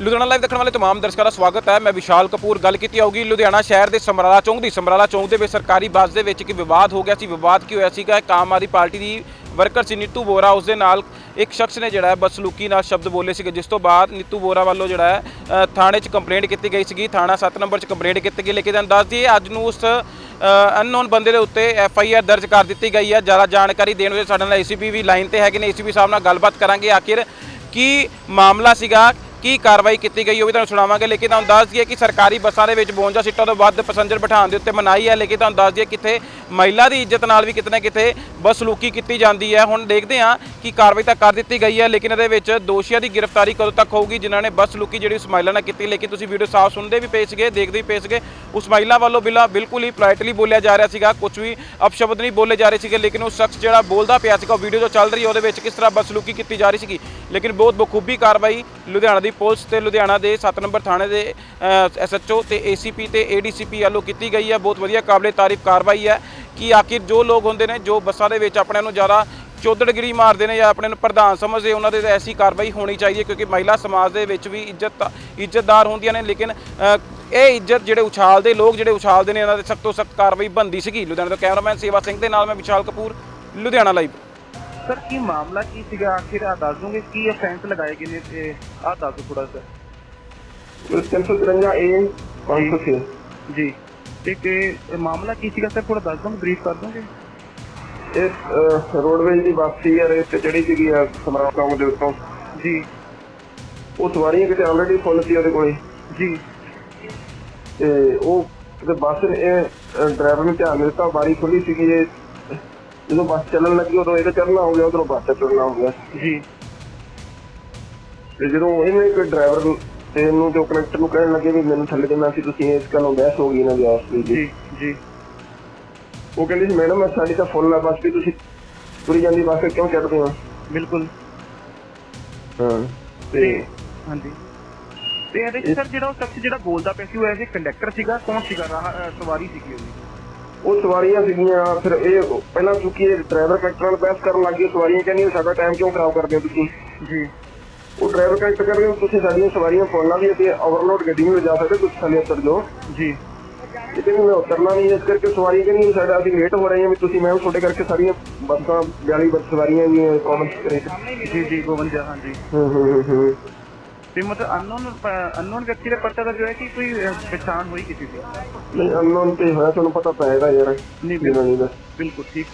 Ludhiana live ਦੇਖਣ ਵਾਲੇ ਤਮਾਮ ਦਰਸ਼ਕਾਂ ਦਾ ਸਵਾਗਤ ਹੈ। ਮੈਂ ਵਿਸ਼ਾਲ ਕਪੂਰ। ਗੱਲ ਕੀਤੀ ਆਊਗੀ ਲੁਧਿਆਣਾ ਸ਼ਹਿਰ ਦੇ ਸਮਰਾਲਾ ਚੌਂਕ ਦੀ। ਸਮਰਾਲਾ ਚੌਂਕ ਦੇ ਵਿੱਚ ਸਰਕਾਰੀ ਬੱਸ ਦੇ ਵਿੱਚ ਇੱਕ ਵਿਵਾਦ ਹੋ ਗਿਆ ਸੀ। ਵਿਵਾਦ ਕੀ ਹੋਇਆ ਸੀਗਾ? ਇੱਕ ਆਮ ਆਦਮੀ ਪਾਰਟੀ ਦੀ ਵਰਕਰ ਸੀ ਨੀਤੂ ਬੋਰਾ ਉਸ ਦੇ ਨਾਲ ਇੱਕ ਸ਼ਖਸ ਨੇ ਜਿਹੜਾ ਹੈ ਬਦਸਲੂਕੀ ਨਾਲ ਸ਼ਬਦ ਬੋਲੇ ਸੀਗੇ ਜਿਸ ਤੋਂ ਬਾਅਦ ਨੀਤੂ ਬੋਰਾ ਵੱਲੋਂ ਜਿਹੜਾ ਹੈ ਅ, ਥਾਣੇ 'ਚ ਕੰਪਲੇਂਟ ਕੀਤੀ ਗਈ ਸੀਗੀ। ਥਾਣਾ 7 ਨੰਬਰ 'ਚ ਕੰਪਲੇਂਟ ਕੀਤੀ ਗਈ। ਲੇਕਿਨ ਦੱਸ ਦਈਏ ਅੱਜ ਨੂੰ ਉਸ ਅਨਨੋਨ ਬੰਦੇ ਦੇ ਉੱਤੇ ਐਫ ਆਈ ਆਰ ਦਰਜ ਕਰ ਦਿੱਤੀ ਗਈ ਹੈ। ਜ਼ਿਆਦਾ ਜਾਣਕਾਰੀ ਦੇਣ ਵਿੱਚ ਸਾਡੇ ਨਾਲ ਏਸੀਪੀ ਵੀ ਲਾਈਨ ਤੇ ਹੈਗੇ ਨੇ। ਏਸੀਪੀ ਸਾਹਿਬ ਨਾਲ ਗੱਲਬਾਤ ਕਰਾਂਗੇ। ਆਖਿਰ ਕੀ ਮਾਮਲਾ ਸੀਗਾ? ਕੀ ਕਾਰਵਾਈ ਕੀਤੀ ਗਈ ਉਹ ਵੀ ਤੁਹਾਨੂੰ ਸੁਣਾਵਾਂਗੇ, ਲੇਕਿਨ ਤੁਹਾਨੂੰ ਦੱਸ ਦਈਏ ਕਿ ਸਰਕਾਰੀ ਬੱਸਾਂ ਦੇ ਵਿੱਚ 52 ਸੀਟਾਂ ਤੋਂ ਵੱਧ ਪੈਸੇਂਜਰ ਬਿਠਾਉਣ ਦੇ ਉੱਤੇ ਮਨਾਹੀ ਹੈ, ਲੇਕਿਨ ਤੁਹਾਨੂੰ ਦੱਸ ਦਈਏ ਕਿੱਥੇ ਮਹਿਲਾ ਦੀ ਇੱਜ਼ਤ ਨਾਲ ਵੀ ਕਿਤੇ ਨਾ ਕਿਤੇ ਬਸਲੂਕੀ ਕੀਤੀ ਜਾਂਦੀ ਹੈ। ਹੁਣ ਦੇਖਦੇ ਹਾਂ ਕਿ ਕਾਰਵਾਈ ਤਾਂ ਕਰ ਦਿੱਤੀ ਗਈ ਹੈ, ਲੇਕਿਨ ਇਹਦੇ ਵਿੱਚ ਦੋਸ਼ੀਆਂ ਦੀ ਗ੍ਰਿਫਤਾਰੀ ਕਦੋਂ ਤੱਕ ਹੋਊਗੀ, ਜਿਨ੍ਹਾਂ ਨੇ ਬਸਲੂਕੀ ਜਿਹੜੀ ਉਸ ਮਹਿਲਾ ਨਾਲ ਕੀਤੀ, ਲੇਕਿਨ ਤੁਸੀਂ ਵੀਡੀਓ ਸਾਫ਼ ਸੁਣਦੇ ਵੀ ਪਏ ਸੀਗੇ, ਦੇਖਦੇ ਵੀ ਪਏ ਸੀਗੇ, ਉਸ ਮਹਿਲਾ ਵੱਲੋਂ ਬਿਲਾ ਬਿਲਕੁਲ ਹੀ ਪੋਲਾਈਟਲੀ ਬੋਲਿਆ ਜਾ ਰਿਹਾ ਸੀਗਾ ਕੁਝ ਵੀ ਅਪਸ਼ਬਦ ਨਹੀਂ ਬੋਲੇ ਜਾ ਰਹੇ ਸੀਗੇ, ਲੇਕਿਨ ਉਹ ਸ਼ਖਸ ਜਿਹੜਾ ਬੋਲਦਾ ਪਿਆ ਸੀਗਾ, ਉਹ ਵੀਡੀਓ ਜੋ ਚੱਲ ਰਹੀ ਹੈ, ਉਹਦੇ ਵਿੱਚ ਕਿਸ ਤਰ੍ਹਾਂ ਬਸਲੂਕੀ ਕੀਤੀ ਜਾ ਰਹੀ ਸੀਗੀ, ਲੇਕਿਨ ਬਹੁਤ ਬਖੂਬੀ ਕਾਰਵਾਈ ਲੁਧਿਆਣਾ ਦੀ ਪੁਲਿਸ ਤੇ ਲੁਧਿਆਣਾ ਦੇ 7 ਨੰਬਰ ਥਾਣੇ ਦੇ ਐਸਐਚਓ ਤੇ ਏਸੀਪੀ ਤੇ ਏਡੀਸੀਪੀ ਵੱਲੋਂ ਕੀਤੀ ਗਈ ਹੈ। ਬਹੁਤ ਵਧੀਆ ਕਾਬਲੇ ਤਾਰੀਫ ਕਾਰਵਾਈ ਹੈ ਕਿ ਆਖਿਰ ਜੋ ਲੋਕ ਹੁੰਦੇ ਨੇ, ਜੋ ਬੱਸਾਂ ਦੇ ਵਿੱਚ ਆਪਣੇ ਨੂੰ ਜ਼ਿਆਦਾ ਚੌਧੜਗਿਰੀ ਮਾਰਦੇ ਨੇ ਜਾਂ ਆਪਣੇ ਨੂੰ ਪ੍ਰਧਾਨ ਸਮਝਦੇ, ਉਹਨਾਂ ਦੇ ਤਾਂ ਐਸੀ ਕਾਰਵਾਈ ਹੋਣੀ ਚਾਹੀਦੀ ਹੈ ਕਿਉਂਕਿ ਮਹਿਲਾ ਸਮਾਜ ਦੇ ਵਿੱਚ ਵੀ ਇੱਜ਼ਤ ਇੱਜ਼ਤਦਾਰ ਹੁੰਦੀਆਂ ਨੇ, ਲੇਕਿਨ ਇਹ ਇੱਜ਼ਤ ਜਿਹੜੇ ਉਛਾਲਦੇ ਲੋਕ ਜਿਹੜੇ ਉਛਾਲਦੇ ਨੇ, ਇਹਨਾਂ ਦੇ ਸਖਤ ਤੋਂ ਸਖਤ ਕਾਰਵਾਈ ਬੰਦੀ ਸੀਗੀ। ਲੁਧਿਆਣਾ ਤੋਂ ਕੈਮਰਾਮੈਨ ਸੇਵਾ ਸਿੰਘ ਦੇ ਨਾਲ ਮੈਂ ਵਿਸ਼ਾਲ ਕਪੂਰ, ਲੁਧਿਆਣਾ ਲਾਈਵ ਸਰ ਕੀ ਮਾਮਲਾ ਕੀ ਸੀਗਾ? ਆਖਿਰ ਆ ਦੱਸ ਦੋਗੇ? ਕੀ ਅਫੈਂਸ ਲਗਾਏ ਗਏ ਨੇ? ਤੇ ਆ ਦੱਸ ਦਿਓ ਥੋੜਾ ਸਰ 353 ਏ 506 ਜੀ। ਤੇ ਕਿ ਇਹ ਮਾਮਲਾ ਕੀ ਸੀਗਾ? ਸਰ ਥੋੜਾ ਦੱਸ ਦੋਗੇ? ਬਰੀਫ ਕਰ ਦੋਗੇ? ਇਹ ਰੋਡਵੇਜ ਦੀ ਬੱਸ ਸੀ ਯਾਰ ਤੇ ਸੀਗੀ ਆ ਸਮਰਾਟ ਚੌਂਕ ਦੇ ਉੱਤੋਂ। ਜੀ। ਉਹ ਸਵਾਰੀਆਂ ਕਿਤੇ ਆਲਰੇਡੀ ਫੁੱਲ ਸੀ ਉਹਦੇ ਕੋਲੇ। ਜੀ। ਤੇ ਉਹ ਬੱਸ ਨੇ ਇਹ ਡਰਾਈਵਰ ਨੇ ਧਿਆਨ ਨਹੀਂ ਦਿੱਤਾ। ਬਾਰੀ ਖੁੱਲੀ ਸੀਗੀ ਇਹ ਜਦੋਂ ਬੱਸ ਚੱਲਣ ਲੱਗੀ ਉਦੋਂ ਇਹਦਾ ਚੜਨਾ ਹੋ ਗਿਆ ਉਧਰੋਂ ਬੱਸ ਤੇ ਚੜਨਾ ਹੋ ਗਿਆ। ਜੀ। ਤੇ ਜਦੋਂ ਇਹਨੇ ਇੱਕ ਡਰਾਈਵਰ ਨੂੰ ਤੇ ਇਹਨੂੰ ਤੇ ਕਨੈਕਟਰ ਨੂੰ ਕਹਿਣ ਲੱਗੇ ਵੀ ਮੈਨੂੰ ਥੱਲੇ ਦੇਣਾ ਸੀ ਤੁਸੀਂ ਇਸ ਗੱਲੋਂ ਬਹਿਸ ਹੋ ਗਈ ਇਹਨਾਂ ਦੀ ਆਪਸ ਵਿੱਚ। ਜੀ ਜੀ। ਉਹ ਕਹਿੰਦੀ ਸੀ ਮੈਡਮ ਸਾਡੀ ਤਾਂ ਫੁੱਲ ਆ ਬੱਸ ਵੀ ਤੁਸੀਂ ਤੁਰੀ ਜਾਂਦੀ ਬੱਸ ਕਿਉਂ ਚੜਦੇ ਹੋ? ਬਿਲਕੁਲ। ਹਾਂ ਤੇ ਹਾਂਜੀ। ਤੇ ਇਹਦੇ ਸਰ ਜਿਹੜਾ ਉਹ ਸ਼ਖਸ ਜਿਹੜਾ ਬੋਲਦਾ ਪਿਆ ਸੀ ਉਹ ਐਸੇ ਕੰਡਕਟਰ ਸੀਗਾ? ਕੌਣ ਸੀਗਾ? ਸਵਾਰੀ ਸੀਗੀ ਉਹਦੀ? ਉਹ ਸਵਾਰੀਆਂ ਸੀਗੀਆਂ ਫਿਰ ਇਹ ਪਹਿਲਾਂ ਚੁੱਕੀ ਇਹ ਡਰਾਈਵਰ ਕੰਡਕਟਰ ਨਾਲ ਬਹਿਸ ਕਰਨ ਲੱਗ ਗਏ ਸਵਾਰੀਆਂ ਕਹਿੰਦੀਆਂ ਸਾਡਾ ਟਾਈਮ ਕਿਉਂ ਖਰਾਬ ਕਰਦੇ ਹੋ ਤੁਸੀਂ? ਜੀ। ਉਹ ਡਰਾਈਵਰ ਕੰਡਕਟਰ ਕਹਿੰਦੇ ਤੁਸੀਂ ਸਾਡੀਆਂ ਸਵਾਰੀਆਂ ਫੋਨਾਂ ਵੀ ਤੇ ਓਵਰਲੋਡ ਗੱਡੀ ਨੂੰ ਲਿਜਾ ਸਕਦੇ ਤੁਸੀਂ ਥੱਲੇ ਉਤਰ ਜਾਓ। ਜੀ। ਇਹ ਕਹਿੰਦੀ ਮੈਂ ਉਤਰਨਾ ਨਹੀਂ ਇਸ ਕਰਕੇ ਸਵਾਰੀ ਕਹਿੰਦੀ ਸਾਡਾ ਅਸੀਂ ਲੇਟ ਹੋ ਰਹੇ ਹਾਂ ਵੀ ਤੁਸੀਂ ਮੈਂ ਤੁਹਾਡੇ ਕਰਕੇ ਸਾਰੀਆਂ ਬੱਸਾਂ 42 ਬੱਸ ਸਵਾਰੀਆਂ ਵੀ ਕਾਮਨ ਕਰੇ। ਜੀ ਜੀ 52 ਹਾਂਜੀ। ਹੂੰ ਹੂੰ ਹੂੰ ਹੂੰ। ਤੇ ਮਤਲਬ ਅਨਨੋਨ ਅਨਨੋਨ ਵਿਅਕਤੀ ਦਾ ਪਤਾ ਦਾ ਜੋ ਹੈ ਕਿ ਕੋਈ ਪਛਾਣ ਹੋਈ ਕਿਸੇ ਦੀ? ਨਹੀਂ ਅਨਨੋਨ ਤੇ ਹੋਇਆ ਤੁਹਾਨੂੰ ਪਤਾ ਪਏਗਾ ਯਾਰ ਨਹੀਂ ਬਿਲਕੁਲ ਠੀਕ।